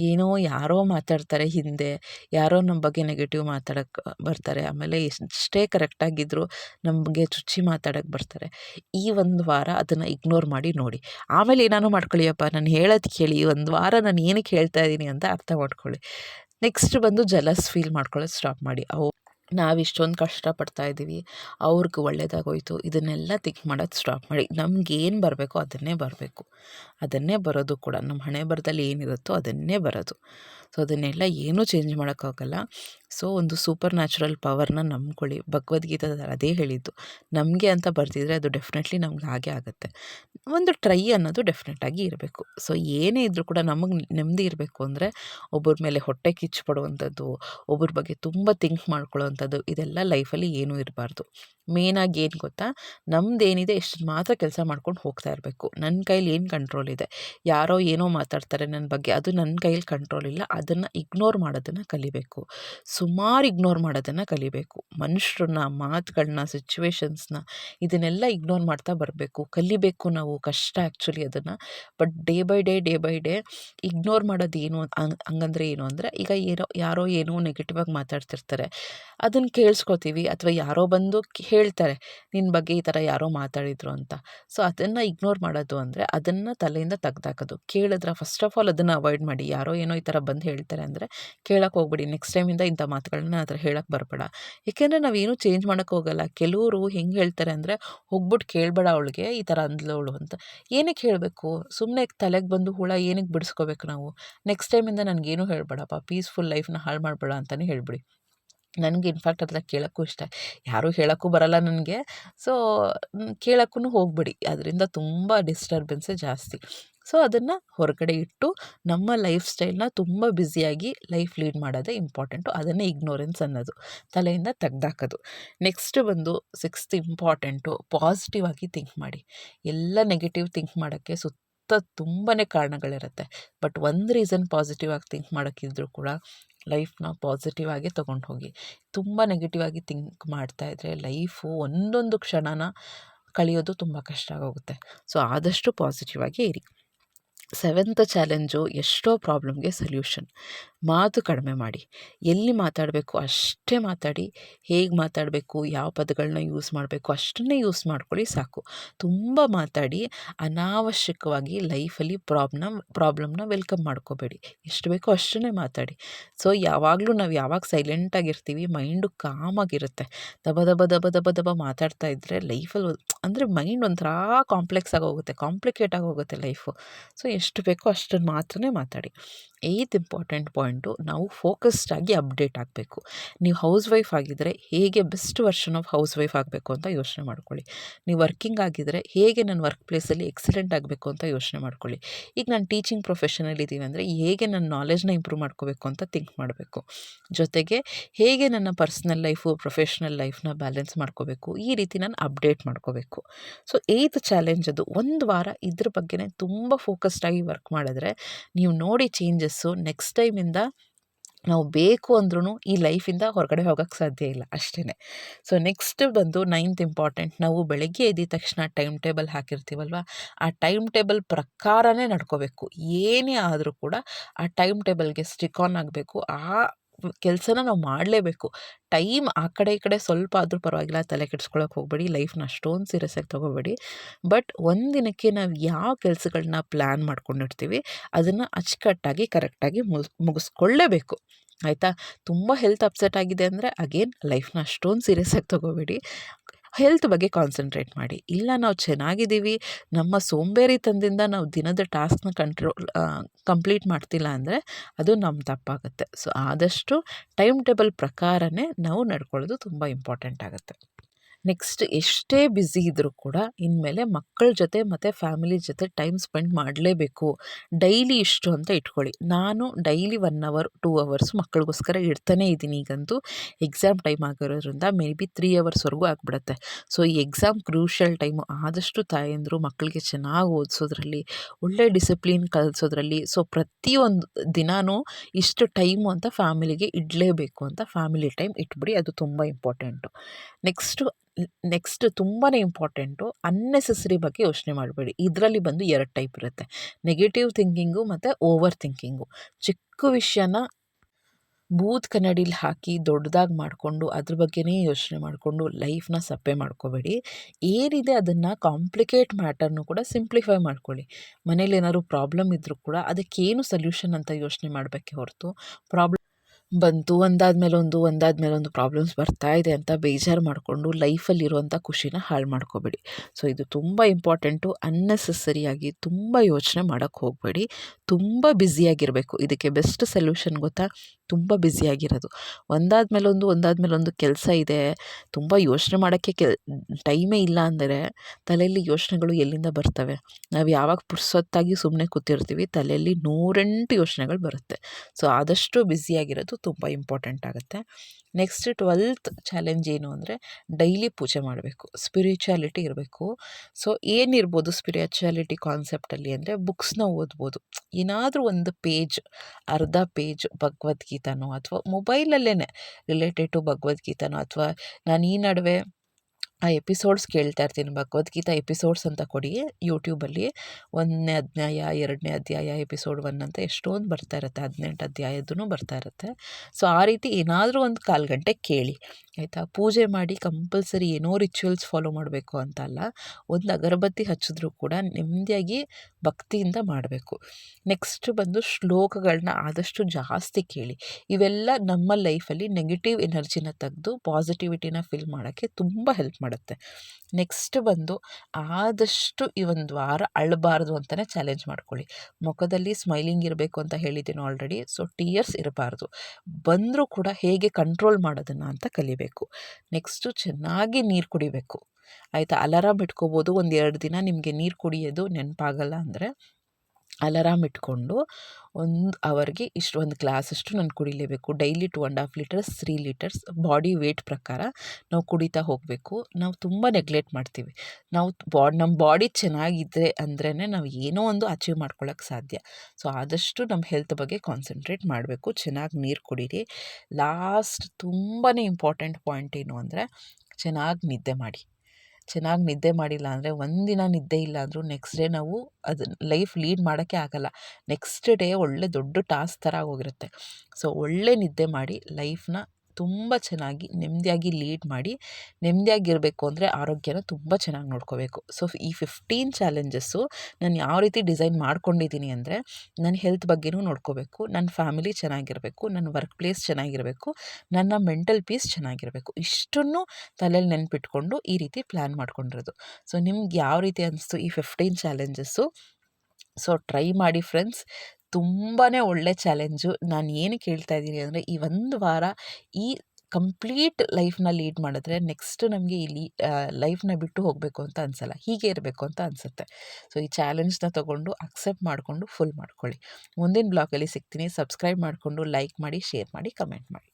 ಏನೋ ಯಾರೋ ಮಾತಾಡ್ತಾರೆ ಹಿಂದೆ, ಯಾರೋ ನಮ್ಮ ಬಗ್ಗೆ ನೆಗೆಟಿವ್ ಮಾತಾಡೋಕ್ಕೆ ಬರ್ತಾರೆ, ಆಮೇಲೆ ಎಷ್ಟೇ ಕರೆಕ್ಟಾಗಿದ್ದರೂ ನಮಗೆ ಚುಚ್ಚಿ ಮಾತಾಡೋಕ್ಕೆ ಬರ್ತಾರೆ. ಈ ಒಂದು ವಾರ ಅದನ್ನು ಇಗ್ನೋರ್ ಮಾಡಿ ನೋಡಿ. ಆಮೇಲೆ ಏನಾನು ಮಾಡ್ಕೊಳ್ಳಿಯಪ್ಪ ನಾನು ಹೇಳೋದು ಕೇಳಿ, ಒಂದು ವಾರ ನಾನು ಏನಕ್ಕೆ ಹೇಳ್ತಾ ಇದ್ದೀನಿ ಅಂತ ಅರ್ಥ ಮಾಡ್ಕೊಳ್ಳಿ. ನೆಕ್ಸ್ಟ್ ಬಂದು ಜಲಸ್ ಫೀಲ್ ಮಾಡ್ಕೊಳ್ಳೋದು ಸ್ಟಾಪ್ ಮಾಡಿ. ಅವು, ನಾವು ಇಷ್ಟೊಂದು ಕಷ್ಟಪಡ್ತಾ ಇದ್ದೀವಿ ಅವ್ರಿಗೆ ಒಳ್ಳೇದಾಗೋಯ್ತು, ಇದನ್ನೆಲ್ಲ ತಿಂಕ್ ಮಾಡೋದು ಸ್ಟಾಪ್ ಮಾಡಿ. ನಮ್ಗೆ ಏನು ಬರಬೇಕೋ ಅದನ್ನೇ ಬರಬೇಕು. ಅದನ್ನೇ ಬರೋದು ಕೂಡ ನಮ್ಮ ಹಣೆ ಬರದಲ್ಲಿ ಏನಿರುತ್ತೋ ಅದನ್ನೇ ಬರೋದು. ಸೊ ಅದನ್ನೆಲ್ಲ ಏನೂ ಚೇಂಜ್ ಮಾಡೋಕ್ಕಾಗಲ್ಲ ಸೊ, ಒಂದು ಸೂಪರ್ ನ್ಯಾಚುರಲ್ ಪವರ್ನ ನಂಬ್ಕೊಳ್ಳಿ. ಭಗವದ್ಗೀತಾದಲ್ಲಿ ಅದೇ ಹೇಳಿದ್ದು. ನಮಗೆ ಅಂತ ಬರ್ತಿದ್ರೆ ಅದು ಡೆಫಿನೆಟ್ಲಿ ನಮ್ಗೆ ಹಾಗೆ ಆಗುತ್ತೆ. ಒಂದು ಟ್ರೈ ಅನ್ನೋದು ಡೆಫಿನೆಟಾಗಿ ಇರಬೇಕು. ಸೊ, ಏನೇ ಇದ್ದರೂ ಕೂಡ ನಮಗೆ ನೆಮ್ಮದಿ ಇರಬೇಕು ಅಂದರೆ ಒಬ್ಬರ ಮೇಲೆ ಹೊಟ್ಟೆ ಕಿಚ್ಚು ಪಡುವಂಥದ್ದು, ಒಬ್ಬರ ಬಗ್ಗೆ ತುಂಬ ಥಿಂಕ್ ಮಾಡ್ಕೊಳ್ಳೋವಂಥದ್ದು, ಇದೆಲ್ಲ ಲೈಫಲ್ಲಿ ಏನೂ ಇರಬಾರ್ದು. ಮೇನಾಗಿ ಏನು ಗೊತ್ತಾ? ನಮ್ಮದೇನಿದೆ ಎಷ್ಟು ಮಾತ್ರ ಕೆಲಸ ಮಾಡ್ಕೊಂಡು ಹೋಗ್ತಾ ಇರಬೇಕು. ನನ್ನ ಕೈಲಿ ಏನು ಕಂಟ್ರೋಲ್ ಇದೆ? ಯಾರೋ ಏನೋ ಮಾತಾಡ್ತಾರೆ ನನ್ನ ಬಗ್ಗೆ. ಅದು ನನ್ನ ಕೈಯಲ್ಲಿ ಕಂಟ್ರೋಲ್ ಇಲ್ಲ. ಅದನ್ನು ಇಗ್ನೋರ್ ಮಾಡೋದನ್ನು ಕಲಿಬೇಕು. ಸುಮಾರು ಇಗ್ನೋರ್ ಮಾಡೋದನ್ನು ಕಲಿಬೇಕು. ಮನುಷ್ಯರನ್ನ ಮಾತುಗಳನ್ನ ಸಿಚುವೇಶನ್ಸ್ನ ಇದನ್ನೆಲ್ಲ ಇಗ್ನೋರ್ ಮಾಡ್ತಾ ಬರಬೇಕು. ಕಲಿಬೇಕು ನಾವು ಕಷ್ಟ ಆ್ಯಕ್ಚುಲಿ ಅದನ್ನು. But day by day day by day ignore ಮಾಡೋದು ಏನು ಹಂಗಂದ್ರೆ ಏನು ಅಂದರೆ, ಈಗ ಏನೋ, ಯಾರೋ ಏನೋ ನೆಗೆಟಿವ್ ಆಗಿ ಮಾತಾಡ್ತಿರ್ತಾರೆ. ಅದನ್ನು ಕೇಳಿಸ್ಕೊತೀವಿ. ಅಥವಾ ಯಾರೋ ಬಂದು ಹೇಳ್ತಾರೆ ನಿನ್ನ ಬಗ್ಗೆ ಈ ಥರ ಯಾರೋ ಮಾತಾಡಿದರು ಅಂತ. ಸೊ ಅದನ್ನು ಇಗ್ನೋರ್ ಮಾಡೋದು ಅಂದರೆ ಅದನ್ನು ತಲೆಯಿಂದ ತೆಗ್ದಾಕೋದು. ಕೇಳಿದ್ರೆ ಫಸ್ಟ್ ಆಫ್ ಆಲ್ ಅದನ್ನು ಅವಾಯ್ಡ್ ಮಾಡಿ. ಯಾರೋ ಏನೋ ಈ ಥರ ಬಂದು ಹೇಳ್ತಾರೆ ಅಂದರೆ ಕೇಳಕ್ಕೆ ಹೋಗ್ಬಿಡಿ. ನೆಕ್ಸ್ಟ್ ಟೈಮಿಂದ ಇಂಥ ಮಾತುಗಳನ್ನ ಆ ಥರ ಹೇಳಕ್ಕೆ ಬರಬೇಡ. ಏಕೆಂದರೆ ನಾವೇನು ಚೇಂಜ್ ಮಾಡೋಕ್ಕೆ ಹೋಗಲ್ಲ. ಕೆಲವರು ಹೆಂಗೆ ಹೇಳ್ತಾರೆ ಅಂದರೆ ಹೋಗ್ಬಿಟ್ಟು ಕೇಳಬೇಡ ಅವಳಿಗೆ ಈ ಥರ ಅಂದ್ಲವಳು ಅಂತ. ಏನಕ್ಕೆ ಹೇಳಬೇಕು? ಸುಮ್ಮನೆ ತಲೆಗೆ ಬಂದು ಹುಳ ಏನಕ್ಕೆ ಬಿಡಿಸ್ಕೋಬೇಕು ನಾವು? ನೆಕ್ಸ್ಟ್ ಟೈಮಿಂದ ನನಗೇನು ಹೇಳಬೇಡಪ್ಪ. ಪೀಸ್ಫುಲ್ ಲೈಫ್ನ ಹಾಳು ಮಾಡಬೇಡ ಅಂತಲೇ ಹೇಳ್ಬಿಡಿ. ನನಗೆ ಇನ್ಫ್ಯಾಕ್ಟ್ ಅದೆಲ್ಲ ಕೇಳೋಕ್ಕೂ ಇಷ್ಟ. ಯಾರೂ ಹೇಳೋಕ್ಕೂ ಬರಲ್ಲ ನನಗೆ. ಸೊ ಕೇಳೋಕ್ಕೂ ಹೋಗ್ಬಿಡಿ. ಅದರಿಂದ ತುಂಬ ಡಿಸ್ಟರ್ಬೆನ್ಸೇ ಜಾಸ್ತಿ. ಸೊ ಅದನ್ನು ಹೊರಗಡೆ ಇಟ್ಟು ನಮ್ಮ ಲೈಫ್ ಸ್ಟೈಲ್ನ ತುಂಬ ಬ್ಯುಸಿಯಾಗಿ ಲೈಫ್ ಲೀಡ್ ಮಾಡೋದೇ ಇಂಪಾರ್ಟೆಂಟು ಅದನ್ನೇ ಇಗ್ನೋರೆನ್ಸ್ ಅನ್ನೋದು. ತಲೆಯಿಂದ ತೆಗ್ದಾಕೋದು. ನೆಕ್ಸ್ಟ್ ಬಂದು ಸಿಕ್ಸ್ತ್ ಇಂಪಾರ್ಟೆಂಟು ಪಾಸಿಟಿವ್ ಆಗಿ ಥಿಂಕ್ ಮಾಡಿ. ಎಲ್ಲ ನೆಗೆಟಿವ್ ಥಿಂಕ್ ಮಾಡೋಕ್ಕೆ ಸುತ್ತ ತುಂಬಾ ಕಾರಣಗಳಿರುತ್ತೆ. ಬಟ್ ಒಂದು ರೀಸನ್ ಪಾಸಿಟಿವ್ ಆಗಿ ಥಿಂಕ್ ಮಾಡೋಕ್ಕಿದ್ರು ಕೂಡ ಲೈಫ್ನ ಪಾಸಿಟಿವ್ ಆಗಿ ತೊಗೊಂಡು ಹೋಗಿ ತುಂಬ ನೆಗೆಟಿವ್ ಆಗಿ ಥಿಂಕ್ ಮಾಡ್ತಾಯಿದ್ರೆ ಲೈಫು ಒಂದೊಂದು ಕ್ಷಣನ ಕಳೆಯೋದು ತುಂಬ ಕಷ್ಟ ಆಗೋಗುತ್ತೆ. ಸೊ, ಆದಷ್ಟು ಪಾಸಿಟಿವ್ ಆಗಿ ಇರಿ. ಸೆವೆಂತ್ ಚಾಲೆಂಜು ಎಷ್ಟೋ ಪ್ರಾಬ್ಲಮ್ಗೆ ಸೊಲ್ಯೂಷನ್. ಮಾತು ಕಡಿಮೆ ಮಾಡಿ. ಎಲ್ಲಿ ಮಾತಾಡಬೇಕು ಅಷ್ಟೇ ಮಾತಾಡಿ. ಹೇಗೆ ಮಾತಾಡಬೇಕು, ಯಾವ ಪದಗಳನ್ನ ಯೂಸ್ ಮಾಡಬೇಕು ಅಷ್ಟನ್ನೇ ಯೂಸ್ ಮಾಡ್ಕೊಳ್ಳಿ ಸಾಕು. ತುಂಬ ಮಾತಾಡಿ, ಅನಾವಶ್ಯಕವಾಗಿ ಲೈಫಲ್ಲಿ ಪ್ರಾಬ್ಲಮ್, ಪ್ರಾಬ್ಲಮ್ನ ವೆಲ್ಕಮ್ ಮಾಡ್ಕೋಬೇಡಿ. ಎಷ್ಟು ಬೇಕೋ ಅಷ್ಟನ್ನೇ ಮಾತಾಡಿ. ಸೊ, ಯಾವಾಗಲೂ ನಾವು ಯಾವಾಗ ಸೈಲೆಂಟಾಗಿರ್ತೀವಿ ಮೈಂಡು ಕಾಮಾಗಿರುತ್ತೆ. ದಬ ದಬ ದಬ ದಬ ದಬ ಮಾತಾಡ್ತಾ ಇದ್ದರೆ ಲೈಫಲ್ಲಿ ಅಂದರೆ ಮೈಂಡ್ ಒಂಥರ ಕಾಂಪ್ಲೆಕ್ಸ್ ಆಗೋಗುತ್ತೆ, ಕಾಂಪ್ಲಿಕೇಟ್ ಆಗೋಗುತ್ತೆ ಲೈಫು. ಸೊ ಎಷ್ಟು ಬೇಕೋ ಅಷ್ಟನ್ನು ಮಾತ್ರನೇ ಮಾತಾಡಿ. ಏತ್ ಇಂಪಾರ್ಟೆಂಟ್ ಪಾಯಿಂಟು ನಾವು ಫೋಕಸ್ಡ್ ಆಗಿ ಅಪ್ಡೇಟ್ ಆಗಬೇಕು. ನೀವು ಹೌಸ್ ವೈಫ್ ಆಗಿದ್ದರೆ ಹೇಗೆ best version of housewife ಆಗಬೇಕು ಅಂತ ಯೋಚನೆ ಮಾಡ್ಕೊಳ್ಳಿ. ನೀವು ವರ್ಕಿಂಗ್ ಆಗಿದ್ದರೆ ಹೇಗೆ ನನ್ನ ವರ್ಕ್ ಪ್ಲೇಸಲ್ಲಿ ಎಕ್ಸಲೆಂಟ್ ಆಗಬೇಕು ಅಂತ ಯೋಚನೆ ಮಾಡ್ಕೊಳ್ಳಿ. ಈಗ ನಾನು ಟೀಚಿಂಗ್ ಪ್ರೊಫೆಷನಲ್ಲಿ ಇದ್ದೀವಿ ಅಂದರೆ ಹೇಗೆ ನನ್ನ ನಾಲೆಜ್ನ ಇಂಪ್ರೂವ್ ಮಾಡ್ಕೋಬೇಕು ಅಂತ ಥಿಂಕ್ ಮಾಡಬೇಕು. ಜೊತೆಗೆ ಹೇಗೆ ನನ್ನ ಪರ್ಸ್ನಲ್ ಲೈಫು ಪ್ರೊಫೆಷ್ನಲ್ ಲೈಫ್ನ ಬ್ಯಾಲೆನ್ಸ್ ಮಾಡ್ಕೋಬೇಕು. ಈ ರೀತಿ ನಾನು ಅಪ್ಡೇಟ್ ಮಾಡ್ಕೋಬೇಕು. ಸೊ ಏಯ್ತ್ ಚಾಲೆಂಜ್ ಅದು. ಒಂದು ವಾರ ಇದ್ರ ಬಗ್ಗೆನೇ ತುಂಬ ಫೋಕಸ್ಡಾಗಿ ವರ್ಕ್ ಮಾಡಿದ್ರೆ ನೀವು ನೋಡಿ ಚೇಂಜಸ್ಸು ನೆಕ್ಸ್ಟ್ ಟೈಮಿಂದ ನಾವು ಬೇಕು ಅಂದ್ರೂ ಈ ಲೈಫಿಂದ ಹೊರಗಡೆ ಹೋಗೋಕ್ಕೆ ಸಾಧ್ಯ ಇಲ್ಲ ಅಷ್ಟೇ ಸೊ ನೆಕ್ಸ್ಟ್ ಬಂದು ನೈನ್ತ್ ಇಂಪಾರ್ಟೆಂಟ್ ನಾವು ಬೆಳಗ್ಗೆ ಎದ್ದಿದ ತಕ್ಷಣ ಟೈಮ್ ಟೇಬಲ್ ಹಾಕಿರ್ತೀವಲ್ವ? ಆ ಟೈಮ್ ಟೇಬಲ್ ಪ್ರಕಾರನೇ ನಡ್ಕೋಬೇಕು. ಏನೇ ಆದರೂ ಕೂಡ ಆ ಟೈಮ್ ಟೇಬಲ್ಗೆ ಸ್ಟಿಕ್ ಆನ್ ಆಗಬೇಕು. ಆ ಕೆಲಸನ ನಾವು ಮಾಡಲೇಬೇಕು. ಟೈಮ್ ಆ ಕಡೆ ಈ ಕಡೆ ಸ್ವಲ್ಪ ಆದರೂ ಪರವಾಗಿಲ್ಲ, ತಲೆ ಕೆಡಿಸ್ಕೊಳಕ್ಕೆ ಹೋಗಬೇಡಿ ಲೈಫ್ನ ಅಷ್ಟೊಂದು ಸೀರಿಯಸ್ಸಾಗಿ ತೊಗೋಬೇಡಿ. ಬಟ್ ಒಂದಿನಕ್ಕೆ ನಾವು ಯಾವ ಕೆಲಸಗಳನ್ನ ಪ್ಲ್ಯಾನ್ ಮಾಡ್ಕೊಂಡಿರ್ತೀವಿ, ಅದನ್ನು ಅಚ್ಚುಕಟ್ಟಾಗಿ, ಕರೆಕ್ಟಾಗಿ ಮುಗಿಸ್ ಮುಗಿಸ್ಕೊಳ್ಳೇಬೇಕು. ಆಯಿತಾ? ತುಂಬ ಹೆಲ್ತ್ ಅಪ್ಸೆಟ್ ಆಗಿದೆ ಅಂದರೆ, ಅಗೇನ್ ಲೈಫ್ನ ಅಷ್ಟೊಂದು ಸೀರಿಯಸ್ಸಾಗಿ ತೊಗೋಬೇಡಿ. ಹೆಲ್ತ್ ಬಗ್ಗೆ ಕಾನ್ಸಂಟ್ರೇಟ್ ಮಾಡಿ. ಇಲ್ಲ, ನಾವು ಚೆನ್ನಾಗಿದ್ದೀವಿ, ನಮ್ಮ ಸೋಂಬೇರಿತನದಿಂದ ನಾವು ದಿನದ ಟಾಸ್ಕ್ನ ಕಂಟ್ರೋಲ್ ಕಂಪ್ಲೀಟ್ ಮಾಡ್ತಿಲ್ಲ ಅಂದರೆ ಅದು ನಮ್ಮ ತಪ್ಪಾಗುತ್ತೆ. ಸೊ ಆದಷ್ಟು ಟೈಮ್ ಟೇಬಲ್ ಪ್ರಕಾರನೇ ನಾವು ನಡ್ಕೊಳ್ಳೋದು ತುಂಬ ಇಂಪಾರ್ಟೆಂಟ್ ಆಗುತ್ತೆ. ನೆಕ್ಸ್ಟ್ ಎಷ್ಟೇ ಬ್ಯುಸಿ ಇದ್ದರೂ ಕೂಡ ಇನ್ಮೇಲೆ ಮಕ್ಕಳ ಜೊತೆ ಮತ್ತು ಫ್ಯಾಮಿಲಿ ಜೊತೆ ಟೈಮ್ ಸ್ಪೆಂಡ್ ಮಾಡಲೇಬೇಕು. ಡೈಲಿ ಇಷ್ಟು ಅಂತ ಇಟ್ಕೊಳ್ಳಿ. ನಾನು daily one hour, two hours ಮಕ್ಕಳಿಗೋಸ್ಕರ ಇಡ್ತಾನೇ ಇದ್ದೀನಿ ಈಗಂತೂ. ಎಕ್ಸಾಮ್ ಟೈಮ್ ಆಗಿರೋದ್ರಿಂದ ಮೇ ಬಿ ತ್ರೀ ಅವರ್ಸ್ವರೆಗೂ ಆಗಿಬಿಡುತ್ತೆ. ಸೊ, ಈ ಎಕ್ಸಾಮ್ ಕ್ರೂಷಿಯಲ್ ಟೈಮು ಆದಷ್ಟು ತಾಯಂದರು ಮಕ್ಕಳಿಗೆ ಚೆನ್ನಾಗಿ ಓದಿಸೋದ್ರಲ್ಲಿ, ಒಳ್ಳೆ ಡಿಸಿಪ್ಲಿನ್ ಕಲಿಸೋದ್ರಲ್ಲಿ, ಸೊ, ಪ್ರತಿಯೊಂದು ದಿನಾನೂ ಇಷ್ಟು ಟೈಮು ಅಂತ ಫ್ಯಾಮಿಲಿಗೆ ಇಡಲೇಬೇಕು ಅಂತ ಫ್ಯಾಮಿಲಿ ಟೈಮ್ ಇಟ್ಬಿಡಿ. ಅದು ತುಂಬ ಇಂಪಾರ್ಟೆಂಟು. ನೆಕ್ಸ್ಟು ನೆಕ್ಸ್ಟ್ ತುಂಬಾ ಇಂಪಾರ್ಟೆಂಟು ಅನ್ನೆಸೆಸರಿ ಬಗ್ಗೆ ಯೋಚನೆ ಮಾಡಬೇಡಿ. ಇದರಲ್ಲಿ ಬಂದು ಎರಡು ಟೈಪ್ ಇರುತ್ತೆ. ನೆಗೆಟಿವ್ ಥಿಂಕಿಂಗು ಮತ್ತು ಓವರ್ ಥಿಂಕಿಂಗು ಚಿಕ್ಕ ವಿಷಯನ ಬೂತ್ ಕನ್ನಡಿಲಿ ಹಾಕಿ ದೊಡ್ಡದಾಗಿ ಮಾಡಿಕೊಂಡು ಅದ್ರ ಬಗ್ಗೆನೇ ಯೋಚನೆ ಮಾಡಿಕೊಂಡು ಲೈಫ್ನ ಸಪ್ಪೆ ಮಾಡ್ಕೋಬೇಡಿ. ಏನಿದೆ ಅದನ್ನು ಕಾಂಪ್ಲಿಕೇಟ್ ಮ್ಯಾಟರ್ನು ಕೂಡ ಸಿಂಪ್ಲಿಫೈ ಮಾಡ್ಕೊಳ್ಳಿ. ಮನೇಲಿ ಏನಾದ್ರು ಪ್ರಾಬ್ಲಮ್ ಇದ್ದರೂ ಕೂಡ ಅದಕ್ಕೇನು ಸೊಲ್ಯೂಷನ್ ಅಂತ ಯೋಚನೆ ಮಾಡಬೇಕೆ ಹೊರತು. ಪ್ರಾಬ್ಲಮ್ ಬಂತು ಒಂದಾದಮೇಲೆ ಒಂದು ಒಂದಾದಮೇಲೆ ಒಂದು ಪ್ರಾಬ್ಲಮ್ಸ್ ಬರ್ತಾ ಇದೆ ಅಂತ ಬೇಜಾರು ಮಾಡಿಕೊಂಡು ಲೈಫಲ್ಲಿರುವಂಥ ಖುಷಿನ ಹಾಳು ಮಾಡ್ಕೋಬೇಡಿ. ಸೊ ಇದು ತುಂಬ ಇಂಪಾರ್ಟೆಂಟು ಅನ್ನೆಸೆಸರಿಯಾಗಿ ತುಂಬ ಯೋಚನೆ ಮಾಡೋಕ್ಕೆ ಹೋಗಬೇಡಿ. ತುಂಬ ಬ್ಯುಸಿಯಾಗಿರಬೇಕು ಇದಕ್ಕೆ ಬೆಸ್ಟ್ ಸೊಲ್ಯೂಷನ್ ಗೊತ್ತಾ? ತುಂಬ ಬ್ಯುಸಿಯಾಗಿರೋದು ಒಂದಾದ ಒಂದು, ಒಂದಾದ್ಮೇಲೆ ಒಂದು ಕೆಲಸ ಇದೆ. ತುಂಬ ಯೋಚನೆ ಮಾಡೋಕ್ಕೆ ಕೆಲ್, ಟೈಮೇ ಇಲ್ಲ ಅಂದರೆ ತಲೆಯಲ್ಲಿ ಯೋಚನೆಗಳು ಎಲ್ಲಿಂದ ಬರ್ತವೆ? ನಾವು ಯಾವಾಗ ಪುರ್ಸೊತ್ತಾಗಿ ಸುಮ್ಮನೆ ಕೂತಿರ್ತೀವಿ, ತಲೆಯಲ್ಲಿ ನೂರೆಂಟು ಯೋಚನೆಗಳು ಬರುತ್ತೆ. ಸೊ ಆದಷ್ಟು ಬ್ಯುಸಿಯಾಗಿರೋದು ತುಂಬ ಇಂಪಾರ್ಟೆಂಟ್ ಆಗುತ್ತೆ. ನೆಕ್ಸ್ಟ್ ಟ್ವೆಲ್ತ್ ಚಾಲೆಂಜ್ ಏನು ಅಂದರೆ ಡೈಲಿ ಪೂಜೆ ಮಾಡಬೇಕು, ಸ್ಪಿರಿಚುಯಾಲಿಟಿ ಇರಬೇಕು. ಸೊ ಏನಿರ್ಬೋದು ಸ್ಪಿರಿಚುಯಾಲಿಟಿ ಕಾನ್ಸೆಪ್ಟಲ್ಲಿ ಅಂದರೆ ಬುಕ್ಸ್ನ ಓದ್ಬೋದು. ಏನಾದರೂ ಒಂದು ಪೇಜ್ ಅರ್ಧ ಪೇಜ್ ಭಗವದ್ಗೀತಾನೋ ಅಥವಾ ಮೊಬೈಲಲ್ಲೇ ರಿಲೇಟೆಡ್ ಟು ಭಗವದ್ಗೀತಾನೋ ಅಥವಾ ನಾನು ಈ ನಡುವೆ ಆ ಎಪಿಸೋಡ್ಸ್ ಕೇಳ್ತಾ ಇರ್ತೀನಿ ಭಗವದ್ಗೀತಾ ಎಪಿಸೋಡ್ಸ್ ಅಂತ ಕೊಡಿ. ಯೂಟ್ಯೂಬಲ್ಲಿ ಒಂದನೇ ಅಧ್ಯಾಯ, ಎರಡನೇ ಅಧ್ಯಾಯ, ಎಪಿಸೋಡ್ ಒನ್ ಅಂತ ಎಷ್ಟೊಂದು ಬರ್ತಾ ಇರುತ್ತೆ. ಹದಿನೆಂಟು ಅಧ್ಯಾಯದ್ದು ಬರ್ತಾ ಇರುತ್ತೆ. ಸೊ, ಆ ರೀತಿ ಏನಾದರೂ ಒಂದು ಕಾಲು ಗಂಟೆ ಕೇಳಿ. ಆಯಿತಾ? ಪೂಜೆ ಮಾಡಿ ಕಂಪಲ್ಸರಿ ಏನೋ ರಿಚುವಲ್ಸ್ ಫಾಲೋ ಮಾಡಬೇಕು ಅಂತ ಅಲ್ಲ. ಒಂದು ಅಗರಬತ್ತಿ ಹಚ್ಚಿದ್ರೂ ಕೂಡ ನೆಮ್ಮದಿಯಾಗಿ ಭಕ್ತಿಯಿಂದ ಮಾಡಬೇಕು. ನೆಕ್ಸ್ಟ್ ಬಂದು ಶ್ಲೋಕಗಳನ್ನ ಆದಷ್ಟು ಜಾಸ್ತಿ ಕೇಳಿ. ಇವೆಲ್ಲ ನಮ್ಮ ಲೈಫಲ್ಲಿ ನೆಗೆಟಿವ್ ಎನರ್ಜಿನ ತೆಗೆದು, ಪಾಸಿಟಿವಿಟಿನ ಫಿಲ್ ಮಾಡೋಕ್ಕೆ ತುಂಬ ಹೆಲ್ಪ್ ಮಾಡುತ್ತೆ ಮಾಡುತ್ತೆ. ನೆಕ್ಸ್ಟ್ ಬಂದು ಆದಷ್ಟು ಈ ಒಂದು ವಾರ ಅಳಬಾರ್ದು ಅಂತಲೇ ಚಾಲೆಂಜ್ ಮಾಡ್ಕೊಳ್ಳಿ. ಮುಖದಲ್ಲಿ ಸ್ಮೈಲಿಂಗ್ ಇರಬೇಕು ಅಂತ ಹೇಳಿದ್ದೀನಿ ಆಲ್ರೆಡಿ ಸೊ ಟಿಯರ್ಸ್ ಇರಬಾರ್ದು. ಬಂದರೂ ಕೂಡ ಹೇಗೆ ಕಂಟ್ರೋಲ್ ಮಾಡೋದನ್ನು ಅಂತ ಕಲಿಬೇಕು. ನೆಕ್ಸ್ಟು ಚೆನ್ನಾಗಿ ನೀರು ಕುಡಿಬೇಕು. ಆಯಿತಾ? ಅಲಾರಾಮ್ ಇಟ್ಕೋಬೋದು, ಒಂದು ಎರಡು ದಿನ ನಿಮಗೆ ನೀರು ಕುಡಿಯೋದು ನೆನಪಾಗಲ್ಲ ಅಂದರೆ. ಅಲಾರಾಮ್ ಇಟ್ಕೊಂಡು ಒಂದು ಅವರ್ಗೆ ಇಷ್ಟು ಒಂದು ಗ್ಲಾಸಷ್ಟು ನಾನು ಕುಡಿಲೇಬೇಕು. Daily two and half litres, three litres body weight ಪ್ರಕಾರ ನಾವು ಕುಡಿತಾ ಹೋಗಬೇಕು. ನಾವು ತುಂಬ ನೆಗ್ಲೆಕ್ಟ್ ಮಾಡ್ತೀವಿ. ನಾವು ಬಾ, ನಮ್ಮ ಬಾಡಿ ಚೆನ್ನಾಗಿದ್ದರೆ ಅಂದ್ರೇ ನಾವು ಏನೋ ಒಂದು ಅಚೀವ್ ಮಾಡ್ಕೊಳ್ಳೋಕೆ ಸಾಧ್ಯ. ಸೊ, ಆದಷ್ಟು ನಮ್ಮ ಹೆಲ್ತ್ ಬಗ್ಗೆ ಕಾನ್ಸಂಟ್ರೇಟ್ ಮಾಡಬೇಕು. ಚೆನ್ನಾಗಿ ನೀರು ಕುಡೀರಿ. ಲಾಸ್ಟ್ ತುಂಬಾ ಇಂಪಾರ್ಟೆಂಟ್ ಪಾಯಿಂಟ್ ಏನು ಅಂದರೆ ಚೆನ್ನಾಗಿ ನಿದ್ದೆ ಮಾಡಿ. ಚೆನ್ನಾಗಿ ನಿದ್ದೆ ಮಾಡಿಲ್ಲ ಅಂದರೆ ಒಂದಿನ ನಿದ್ದೆ ಇಲ್ಲ ಅಂದರೂ ನೆಕ್ಸ್ಟ್ ಡೇ ನಾವು ಅದು ಲೈಫ್ ಲೀಡ್ ಮಾಡೋಕ್ಕೆ ಆಗಲ್ಲ. ನೆಕ್ಸ್ಟ್ ಡೇ ಒಳ್ಳೆ ದೊಡ್ಡ ಟಾಸ್ಕ್ ಥರ ಆಗೋಗಿರುತ್ತೆ. ಸೊ ಒಳ್ಳೆ ನಿದ್ದೆ ಮಾಡಿ ಲೈಫ್ನ ತುಂಬ ಚೆನ್ನಾಗಿ ನೆಮ್ಮದಿಯಾಗಿ ಲೀಡ್ ಮಾಡಿ, ನೆಮ್ಮದಿಯಾಗಿರಬೇಕು ಅಂದರೆ ಆರೋಗ್ಯನ ತುಂಬ ಚೆನ್ನಾಗಿ ನೋಡ್ಕೋಬೇಕು. ಸೊ ಈ ಫಿಫ್ಟೀನ್ ಚಾಲೆಂಜಸ್ಸು ನಾನು ಯಾವ ರೀತಿ ಡಿಸೈನ್ ಮಾಡ್ಕೊಂಡಿದ್ದೀನಿ ಅಂದರೆ ನನ್ನ ಹೆಲ್ತ್ ಬಗ್ಗೆನೂ ನೋಡ್ಕೋಬೇಕು ನನ್ನ ಫ್ಯಾಮಿಲಿ ಚೆನ್ನಾಗಿರಬೇಕು ನನ್ನ ವರ್ಕ್ ಪ್ಲೇಸ್ ಚೆನ್ನಾಗಿರಬೇಕು, ನನ್ನ ಮೆಂಟಲ್ ಪೀಸ್ ಚೆನ್ನಾಗಿರಬೇಕು. ಇಷ್ಟನ್ನು ತಲೆಯಲ್ಲಿ ನೆನ್ಪಿಟ್ಕೊಂಡು ಈ ರೀತಿ ಪ್ಲ್ಯಾನ್ ಮಾಡ್ಕೊಂಡಿರೋದು. ಸೊ ನಿಮ್ಗೆ ಯಾವ ರೀತಿ ಅನಿಸ್ತು ಈ ಫಿಫ್ಟೀನ್ ಚಾಲೆಂಜಸ್ಸು ಸೊ ಟ್ರೈ ಮಾಡಿ ಫ್ರೆಂಡ್ಸ್ ತುಂಬಾ ಒಳ್ಳೆ ಚಾಲೆಂಜು. ನಾನು ಏನು ಹೇಳ್ತಾ ಇದ್ದೀನಿ ಅಂದರೆ, ಈ ಒಂದು ವಾರ ಈ ಕಂಪ್ಲೀಟ್ ಲೈಫ್ನ ಲೀಡ್ ಮಾಡಿದ್ರೆ ನೆಕ್ಸ್ಟ್ ನಮಗೆ ಇಲ್ಲಿ ಲೈಫ್ನ ಬಿಟ್ಟು ಹೋಗಬೇಕು ಅಂತ ಅನಿಸಲ್ಲ. ಹೀಗೆ ಇರಬೇಕು ಅಂತ ಅನಿಸುತ್ತೆ. ಸೊ, ಈ ಚಾಲೆಂಜ್ನ ತೊಗೊಂಡು ಅಕ್ಸೆಪ್ಟ್ ಮಾಡಿಕೊಂಡು ಫುಲ್ ಮಾಡ್ಕೊಳ್ಳಿ. ಮುಂದಿನ ಬ್ಲಾಗಲ್ಲಿ ಸಿಗ್ತೀನಿ. ಸಬ್ಸ್ಕ್ರೈಬ್ ಮಾಡಿಕೊಂಡು ಲೈಕ್ ಮಾಡಿ, ಶೇರ್ ಮಾಡಿ, ಕಮೆಂಟ್ ಮಾಡಿ.